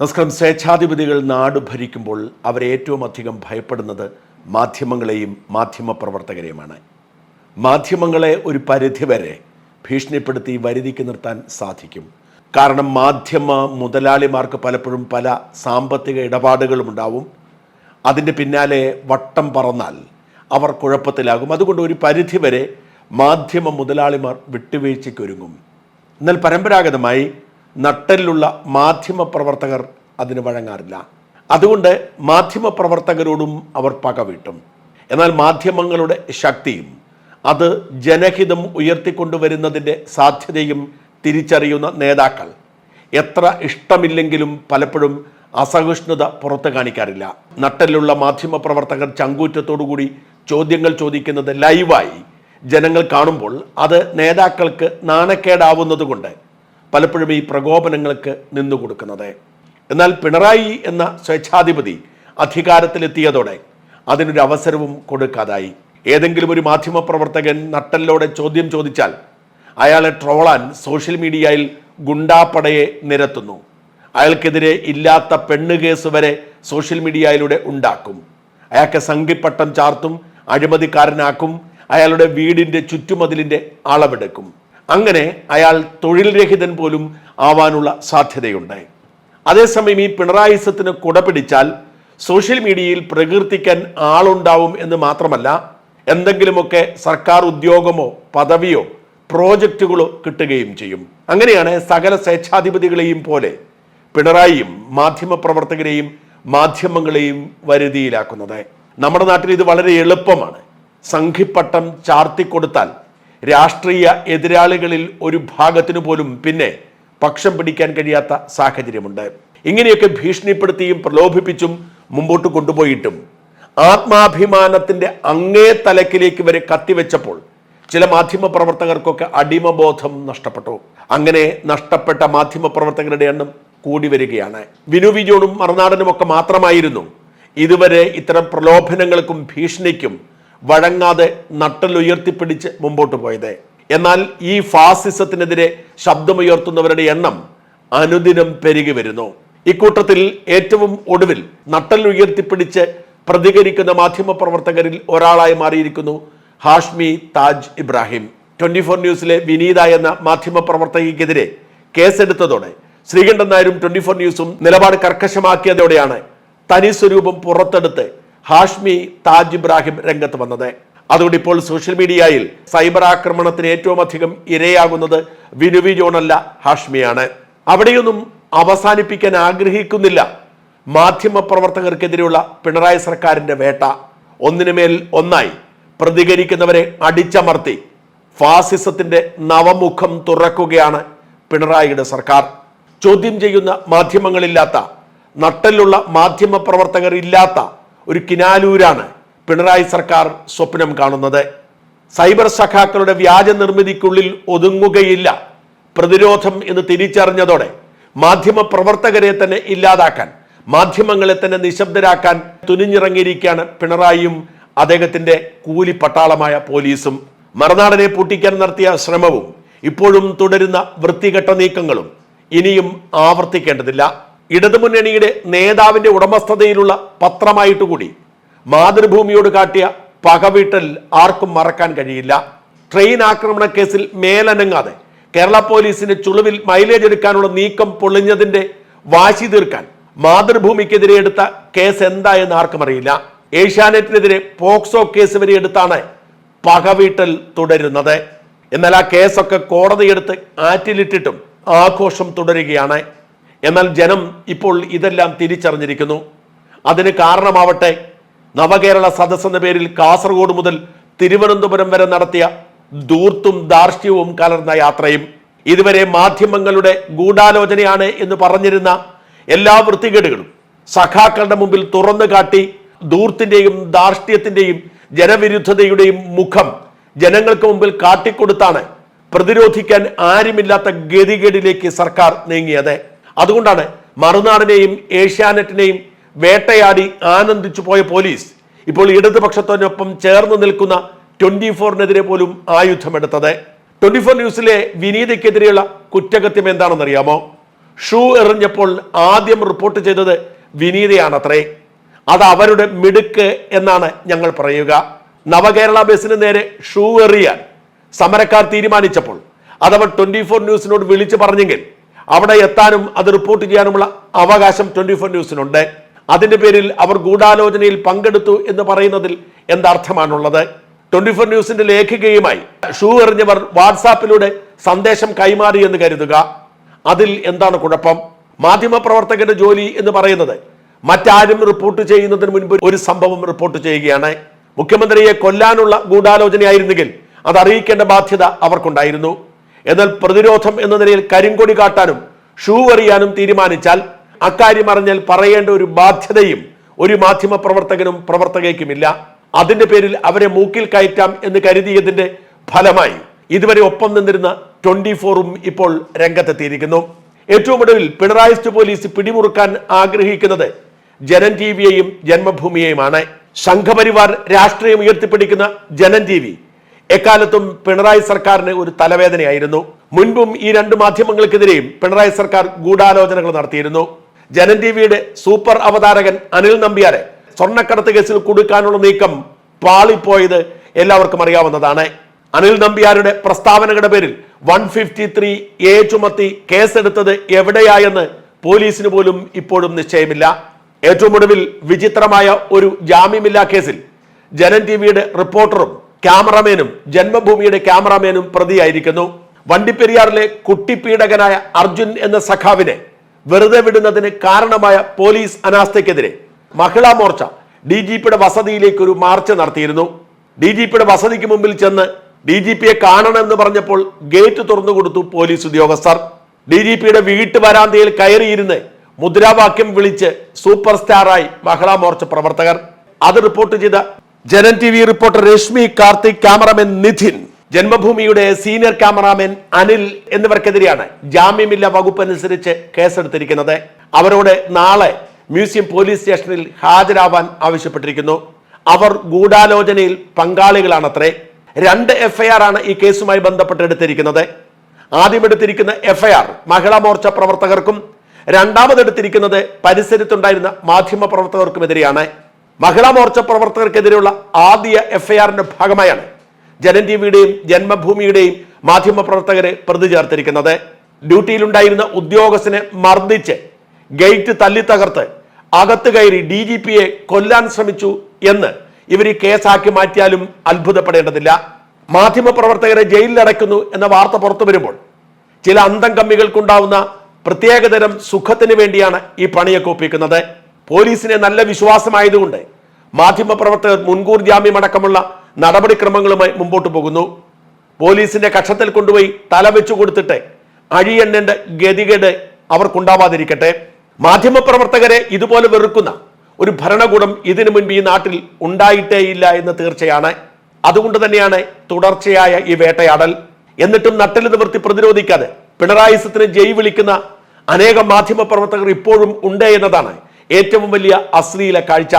നമസ്കാരം. സ്വേച്ഛാധിപതികൾ നാട് ഭരിക്കുമ്പോൾ അവരെ ഏറ്റവും അധികം ഭയപ്പെടുന്നത് മാധ്യമങ്ങളെയും മാധ്യമപ്രവർത്തകരെയുമാണ്. മാധ്യമങ്ങളെ ഒരു പരിധിവരെ ഭീഷണിപ്പെടുത്തി വരുതിക്ക് നിർത്താൻ സാധിക്കും. കാരണം മാധ്യമ മുതലാളിമാർക്ക് പലപ്പോഴും പല സാമ്പത്തിക ഇടപാടുകളും ഉണ്ടാവും അതിന്റെ പിന്നാലെ വട്ടം പറന്നാൽ അവർ കുഴപ്പത്തിലാകും. അതുകൊണ്ട് ഒരു പരിധിവരെ മാധ്യമ മുതലാളിമാർ വിട്ടുവീഴ്ചയ്ക്കൊരുങ്ങും. എന്നാൽ പരമ്പരാഗതമായി നട്ടലിലുള്ള മാധ്യമ പ്രവർത്തകർ അതിന് വഴങ്ങാറില്ല. അതുകൊണ്ട് മാധ്യമ പ്രവർത്തകരോടും അവർ പകവീട്ടും എന്നാൽ മാധ്യമങ്ങളുടെ ശക്തിയും അത് ജനഹിതം ഉയർത്തിക്കൊണ്ടുവരുന്നതിന്റെ സാധ്യതയും തിരിച്ചറിയുന്ന നേതാക്കൾ എത്ര ഇഷ്ടമില്ലെങ്കിലും പലപ്പോഴും അസഹിഷ്ണുത പുറത്തു കാണിക്കാറില്ല. നട്ടലിലുള്ള മാധ്യമ പ്രവർത്തകർ ചങ്കൂറ്റത്തോടുകൂടി ചോദ്യങ്ങൾ ചോദിക്കുന്നത് ലൈവായി ജനങ്ങൾ കാണുമ്പോൾ അത് നേതാക്കൾക്ക് നാണക്കേടാവുന്നത് കൊണ്ട് പലപ്പോഴും ഈ പ്രകോപനങ്ങൾക്ക് നിന്നുകൊടുക്കുന്നത് എന്നാൽ പിണറായി എന്ന സ്വേച്ഛാധിപതി അധികാരത്തിലെത്തിയതോടെ അതിനൊരു അവസരവും കൊടുക്കാതായി. ഏതെങ്കിലും ഒരു മാധ്യമപ്രവർത്തകൻ നട്ടലിലൂടെ ചോദ്യം ചോദിച്ചാൽ അയാളെ ട്രോളാൻ സോഷ്യൽ മീഡിയയിൽ ഗുണ്ടാപ്പടയെ നിരത്തുന്നു. അയാൾക്കെതിരെ ഇല്ലാത്ത പെണ്ണ് കേസ് വരെ സോഷ്യൽ മീഡിയയിലൂടെ ഉണ്ടാക്കും. അയാൾക്ക് സംഘിപ്പട്ടം ചാർത്തും അഴിമതിക്കാരനാക്കും. അയാളുടെ വീടിന്റെ ചുറ്റുമതിലിന്റെ അളവെടുക്കും. അങ്ങനെ അയാൾ തൊഴിൽ രഹിതൻ പോലും ആവാനുള്ള സാധ്യതയുണ്ട് അതേസമയം ഈ പിണറായിസത്തിന് കുട പിടിച്ചാൽ സോഷ്യൽ മീഡിയയിൽ പ്രകീർത്തിക്കാൻ ആളുണ്ടാവും എന്ന് മാത്രമല്ല എന്തെങ്കിലുമൊക്കെ സർക്കാർ ഉദ്യോഗമോ പദവിയോ പ്രോജക്റ്റുകളോ കിട്ടുകയും ചെയ്യും. അങ്ങനെയാണ് സകല സ്വേച്ഛാധിപതികളെയും പോലെ പിണറായിയും മാധ്യമപ്രവർത്തകരെയും മാധ്യമങ്ങളെയും വരുതിയിലാക്കുന്നത്. നമ്മുടെ നാട്ടിൽ ഇത് വളരെ എളുപ്പമാണ്. സംഘിപ്പട്ടം ചാർത്തിക്കൊടുത്താൽ രാഷ്ട്രീയ എതിരാളികളിൽ ഒരു ഭാഗത്തിനു പോലും പിന്നെ പക്ഷം പിടിക്കാൻ കഴിയാത്ത സാഹചര്യമുണ്ട്. ഇങ്ങനെയൊക്കെ ഭീഷണിപ്പെടുത്തിയും പ്രലോഭിപ്പിച്ചും മുമ്പോട്ട് കൊണ്ടുപോയിട്ടും ആത്മാഭിമാനത്തിന്റെ അങ്ങേ തലക്കിലേക്ക് വരെ കത്തിവെച്ചപ്പോൾ ചില മാധ്യമ പ്രവർത്തകർക്കൊക്കെ അടിമബോധം നഷ്ടപ്പെട്ടു. അങ്ങനെ നഷ്ടപ്പെട്ട മാധ്യമ പ്രവർത്തകരുടെ എണ്ണം കൂടി വരികയാണ്. വിനു മറുനാടനും ഒക്കെ മാത്രമായിരുന്നു. ഇതുവരെ ഇത്തരം പ്രലോഭനങ്ങൾക്കും ഭീഷണിക്കും വഴങ്ങാതെ നട്ടലുയർത്തിപ്പിടിച്ച് മുമ്പോട്ട് പോയത്. എന്നാൽ ഈ ഫാസിസത്തിനെതിരെ ശബ്ദമുയർത്തുന്നവരുടെ എണ്ണം അനുദിനം പെരുകി വരുന്നു. ഇക്കൂട്ടത്തിൽ ഏറ്റവും ഒടുവിൽ നട്ടൽ ഉയർത്തിപ്പിടിച്ച് പ്രതികരിക്കുന്ന മാധ്യമ പ്രവർത്തകരിൽ ഒരാളായി മാറിയിരിക്കുന്നു ഹാഷ്മി താജ് ഇബ്രാഹിം. ട്വന്റി ഫോർ ന്യൂസിലെ വിനീത എന്ന മാധ്യമ പ്രവർത്തകയ്ക്കെതിരെ കേസെടുത്തതോടെ ശ്രീകണ്ഠൻ നായരും ട്വന്റി ഫോർ ന്യൂസും നിലപാട് കർക്കശമാക്കിയതോടെയാണ് തനി സ്വരൂപം പുറത്തെടുത്ത് ഹാഷ്മി താജ് ഇബ്രാഹിം രംഗത്ത് വന്നത്. അതുകൊണ്ട് ഇപ്പോൾ സോഷ്യൽ മീഡിയയിൽ സൈബർ ആക്രമണത്തിന് ഏറ്റവും അധികം ഇരയാകുന്നത് വിനുവി ജോണല്ല ഹാഷ്മിയാണ്. അവിടെയൊന്നും അവസാനിപ്പിക്കാൻ ആഗ്രഹിക്കുന്നില്ല. മാധ്യമ പ്രവർത്തകർക്കെതിരെയുള്ള പിണറായി സർക്കാരിന്റെ വേട്ട. ഒന്നിനുമേൽ ഒന്നായി പ്രതികരിക്കുന്നവരെ അടിച്ചമർത്തി. ഫാസിസത്തിന്റെ നവമുഖം തുറക്കുകയാണ് പിണറായിയുടെ സർക്കാർ. ചോദ്യം ചെയ്യുന്ന മാധ്യമങ്ങളില്ലാത്ത നട്ടലുള്ള മാധ്യമ പ്രവർത്തകർ ഇല്ലാത്ത ഒരു കിനാലൂരാണ് പിണറായി സർക്കാർ സ്വപ്നം കാണുന്നത്. സൈബർ സഖാക്കളുടെ വ്യാജ നിർമ്മിതിക്കുള്ളിൽ ഒതുങ്ങുകയില്ല പ്രതിരോധം എന്ന് തിരിച്ചറിഞ്ഞതോടെ മാധ്യമ പ്രവർത്തകരെ തന്നെ ഇല്ലാതാക്കാൻ മാധ്യമങ്ങളെ തന്നെ നിശബ്ദരാക്കാൻ തുനിഞ്ഞിറങ്ങിയിരിക്കുകയാണ് പിണറായിയും അദ്ദേഹത്തിന്റെ കൂലി പട്ടാളമായ പോലീസും. മറുനാടനെ പൂട്ടിക്കാൻ നടത്തിയ ശ്രമവും ഇപ്പോഴും തുടരുന്ന വൃത്തികെട്ട നീക്കങ്ങളും ഇനിയും ആവർത്തിക്കേണ്ടതില്ല. ഇടതുമുന്നണിയുടെ നേതാവിന്റെ ഉടമസ്ഥതയിലുള്ള പത്രമായിട്ട് കൂടി മാതൃഭൂമിയോട് കാട്ടിയ പകവീട്ടൽ ആർക്കും മറക്കാൻ കഴിയില്ല. ട്രെയിൻ ആക്രമണ കേസിൽ മേലനങ്ങാതെ കേരള പോലീസിന് ചുളുവിൽ മൈലേജ് എടുക്കാനുള്ള നീക്കം പൊളിഞ്ഞതിന്റെ വാശി തീർക്കാൻ മാതൃഭൂമിക്കെതിരെ എടുത്ത കേസ് എന്താ എന്ന് ആർക്കും അറിയില്ല. ഏഷ്യാനെറ്റിനെതിരെ പോക്സോ കേസ് വരെ എടുത്താണ് പകവീട്ടൽ തുടരുന്നത്. എന്നാൽ ആ കേസൊക്കെ കോടതിയെടുത്ത് ആറ്റിലിട്ടിട്ടും ആഘോഷം തുടരുകയാണ്. എന്നാൽ ജനം ഇപ്പോൾ ഇതെല്ലാം തിരിച്ചറിഞ്ഞിരിക്കുന്നു. അതിന് കാരണമാവട്ടെ നവകേരള സദസ് എന്ന പേരിൽ കാസർഗോഡ് മുതൽ തിരുവനന്തപുരം വരെ നടത്തിയ ദൂർത്തും ധാർഷ്ട്യവും കലർന്ന യാത്രയും ഇതുവരെ മാധ്യമങ്ങളുടെ ഗൂഢാലോചനയാണ് എന്ന് പറഞ്ഞിരുന്ന എല്ലാ വൃത്തികേടുകളും സഖാക്കളുടെ മുമ്പിൽ തുറന്നു കാട്ടി ദൂർത്തിന്റെയും ധാർഷ്ട്യത്തിന്റെയും ജനവിരുദ്ധതയുടെയും മുഖം ജനങ്ങൾക്ക് മുമ്പിൽ കാട്ടിക്കൊടുത്താണ് പ്രതിരോധിക്കാൻ ആരുമില്ലാത്ത ഗതികേടിലേക്ക് സർക്കാർ നീങ്ങിയത്. അതുകൊണ്ടാണ് മറുനാടിനെയും ഏഷ്യാനെറ്റിനെയും വേട്ടയാടി ആനന്ദിച്ചു പോയ പോലീസ് ഇപ്പോൾ ഇടതുപക്ഷത്തിനൊപ്പം ചേർന്ന് നിൽക്കുന്ന ട്വന്റി ഫോറിനെതിരെ പോലും ആയുധമെടുത്തത്. ട്വന്റി ഫോർ ന്യൂസിലെ വിനീതയ്ക്കെതിരെയുള്ള കുറ്റകൃത്യം എന്താണെന്നറിയാമോ? ഷൂ എറിഞ്ഞപ്പോൾ ആദ്യം റിപ്പോർട്ട് ചെയ്തത് വിനീതയാണത്രേ. അത് അവരുടെ മിടുക്ക് എന്നാണ് ഞങ്ങൾ പറയുക. നവകേരള ബസ്സിന് നേരെ ഷൂ എറിയാൻ സമരക്കാർ തീരുമാനിച്ചപ്പോൾ അതവർ ട്വന്റി ഫോർ ന്യൂസിനോട് വിളിച്ചു പറഞ്ഞെങ്കിൽ അവിടെ എത്താനും അത് റിപ്പോർട്ട് ചെയ്യാനുമുള്ള അവകാശം ട്വന്റി ഫോർ ന്യൂസിനുണ്ട്. അതിന്റെ പേരിൽ അവർ ഗൂഢാലോചനയിൽ പങ്കെടുത്തു എന്ന് പറയുന്നതിൽ എന്തർത്ഥമാണുള്ളത്? ട്വന്റി ഫോർ ന്യൂസിന്റെ ലേഖികയുമായി ഷൂ എറിഞ്ഞവർ വാട്സാപ്പിലൂടെ സന്ദേശം കൈമാറി എന്ന് കരുതുക. അതിൽ എന്താണ് കുഴപ്പം? മാധ്യമപ്രവർത്തകന്റെ ജോലി എന്ന് പറയുന്നത് മറ്റാരും റിപ്പോർട്ട് ചെയ്യുന്നതിന് മുൻപ് ഒരു സംഭവം റിപ്പോർട്ട് ചെയ്യുകയാണ്. മുഖ്യമന്ത്രിയെ കൊല്ലാനുള്ള ഗൂഢാലോചനയായിരുന്നെങ്കിൽ അത് അറിയിക്കേണ്ട ബാധ്യത അവർക്കുണ്ടായിരുന്നു. എന്നാൽ പ്രതിരോധം എന്ന നിലയിൽ കരിങ്കൊടി കാട്ടാനും ഷൂ എറിയാനും തീരുമാനിച്ചാൽ അക്കാര്യം അറിഞ്ഞാൽ പറയേണ്ട ഒരു ബാധ്യതയും ഒരു മാധ്യമ പ്രവർത്തകനും പ്രവർത്തകയ്ക്കുമില്ല. അതിന്റെ പേരിൽ അവരെ മൂക്കിൽ കയറ്റാം എന്ന് കരുതിയതിന്റെ ഫലമായി ഇതുവരെ ഒപ്പം നിന്നിരുന്ന ട്വന്റി ഫോറും ഇപ്പോൾ രംഗത്തെത്തിയിരിക്കുന്നു. ഏറ്റവും ഒടുവിൽ പിണറായിസ്റ്റ് പോലീസ് പിടിമുറുക്കാൻ ആഗ്രഹിക്കുന്നത് ജനൻ ടി വിയെയും ജന്മഭൂമിയെയുമാണ്. സംഘപരിവാർ രാഷ്ട്രീയം ഉയർത്തിപ്പിടിക്കുന്ന ജനൻ ടി വി എക്കാലത്തും പിണറായി സർക്കാരിന് ഒരു തലവേദനയായിരുന്നു. മുൻപും ഈ രണ്ട് മാധ്യമങ്ങൾക്കെതിരെയും പിണറായി സർക്കാർ ഗൂഢാലോചനകൾ നടത്തിയിരുന്നു. ജനൻ ടിവിയുടെ സൂപ്പർ അവതാരകൻ അനിൽ നമ്പ്യാരെ സ്വർണക്കടത്ത് കേസിൽ കൊടുക്കാനുള്ള നീക്കം പാളിപ്പോയത് എല്ലാവർക്കും അറിയാവുന്നതാണ്. അനിൽ നമ്പ്യാരുടെ പ്രസ്താവനകളുടെ പേരിൽ വൺ ഫിഫ്റ്റി ത്രീ എ ചുമത്തി കേസെടുത്തത് എവിടെയായെന്ന് പോലീസിന് പോലും ഇപ്പോഴും നിശ്ചയമില്ല. ഏറ്റവും ഒടുവിൽ വിചിത്രമായ ഒരു ജാമ്യമില്ലാ കേസിൽ ജനൻ ടിവിയുടെ റിപ്പോർട്ടറും ക്യാമറമാനും ജന്മഭൂമിയുടെ ക്യാമറമാനും പ്രതിയായിരിക്കുന്നു. വണ്ടിപ്പെരിയാറിലെ കുട്ടിപ്പീഡകനായ അർജുൻ എന്ന സഖാവിനെ വെറുതെ വിടുന്നതിന് കാരണമായ പോലീസ് അനാസ്ഥയ്ക്കെതിരെ മഹിളാ മോർച്ച ഡി ജി പിയുടെ വസതിയിലേക്ക് ഒരു മാർച്ച് നടത്തിയിരുന്നു. ഡി ജി പിയുടെ വസതിക്ക് മുമ്പിൽ ചെന്ന് ഡി ജി പിയെ കാണണമെന്ന് പറഞ്ഞപ്പോൾ ഗേറ്റ് തുറന്നു കൊടുത്തു പോലീസ് ഉദ്യോഗസ്ഥർ. ഡി ജി പിയുടെ വീട്ടു വരാന്തയിൽ കയറിയിരുന്ന് മുദ്രാവാക്യം വിളിച്ച് സൂപ്പർ സ്റ്റാറായി മഹിളാ മോർച്ച പ്രവർത്തകർ. അത് റിപ്പോർട്ട് ചെയ്ത Janam T V reporter Reshmi Karthik cameraman Nidhin ജന്മഭൂമിയുടെ senior cameraman Anil എന്നിവർക്കെതിരെയാണ് ജാമ്യമില്ല വകുപ്പ് അനുസരിച്ച് കേസെടുത്തിരിക്കുന്നത്. അവരോട് നാളെ മ്യൂസിയം പോലീസ് സ്റ്റേഷനിൽ ഹാജരാവാൻ ആവശ്യപ്പെട്ടിരിക്കുന്നു. അവർ ഗൂഢാലോചനയിൽ പങ്കാളികളാണത്രേ. രണ്ട് എഫ്ഐആർ ആണ് ഈ കേസുമായി ബന്ധപ്പെട്ട് എടുത്തിരിക്കുന്നത്. ആദ്യം എടുത്തിരിക്കുന്ന എഫ്ഐആർ മഹിളാ മോർച്ച പ്രവർത്തകർക്കും രണ്ടാമതെടുത്തിരിക്കുന്നത് പരിസരത്തുണ്ടായിരുന്ന മാധ്യമ പ്രവർത്തകർക്കുമെതിരെയാണ്. മഹിളാ മോർച്ച പ്രവർത്തകർക്കെതിരെയുള്ള ആദ്യ എഫ്ഐആറിന്റെ ഭാഗമായാണ് ജനൻ ടി വിയുടെയും ജന്മഭൂമിയുടെയും മാധ്യമ പ്രവർത്തകരെ പ്രതി ചേർത്തിരിക്കുന്നത്. ഡ്യൂട്ടിയിലുണ്ടായിരുന്ന ഉദ്യോഗസ്ഥനെ മർദ്ദിച്ച് ഗേറ്റ് തല്ലി തകർത്ത് അകത്ത് കയറി ഡി ജി പിയെ കൊല്ലാൻ ശ്രമിച്ചു എന്ന് ഇവർ കേസാക്കി മാറ്റിയാലും അത്ഭുതപ്പെടേണ്ടതില്ല. മാധ്യമപ്രവർത്തകരെ ജയിലിലടയ്ക്കുന്നു എന്ന വാർത്ത പുറത്തു വരുമ്പോൾ ചില അന്തം കമ്മികൾക്കുണ്ടാവുന്ന പ്രത്യേകതരം സുഖത്തിന് വേണ്ടിയാണ് ഈ പണിയൊക്കെ ഒപ്പിക്കുന്നത് പോലീസിനെ നല്ല വിശ്വാസമായതുകൊണ്ട് മാധ്യമ പ്രവർത്തകർ മുൻകൂർ ജാമ്യമടക്കമുള്ള നടപടിക്രമങ്ങളുമായി മുമ്പോട്ട് പോകുന്നു. പോലീസിന്റെ കക്ഷത്തിൽ കൊണ്ടുപോയി തല വെച്ചു കൊടുത്തിട്ട് അഴിയെണ്ണേണ്ട ഗതികേട് അവർക്കുണ്ടാവാതിരിക്കട്ടെ. മാധ്യമപ്രവർത്തകരെ ഇതുപോലെ വെറുക്കുന്ന ഒരു ഭരണകൂടം ഇതിനു മുൻപ് ഈ നാട്ടിൽ ഉണ്ടായിട്ടേയില്ല എന്ന് തീർച്ചയാണ്. അതുകൊണ്ട് തന്നെയാണ് തുടർച്ചയായ ഈ വേട്ടയാടൽ. എന്നിട്ടും നട്ടിൽ നിവൃത്തി പ്രതിരോധിക്കാതെ പിണറായിസത്തിന് ജയ് വിളിക്കുന്ന അനേകം മാധ്യമപ്രവർത്തകർ ഇപ്പോഴും ഉണ്ട് എന്നതാണ് ഏറ്റവും വലിയ അശ്ലീല കാഴ്ച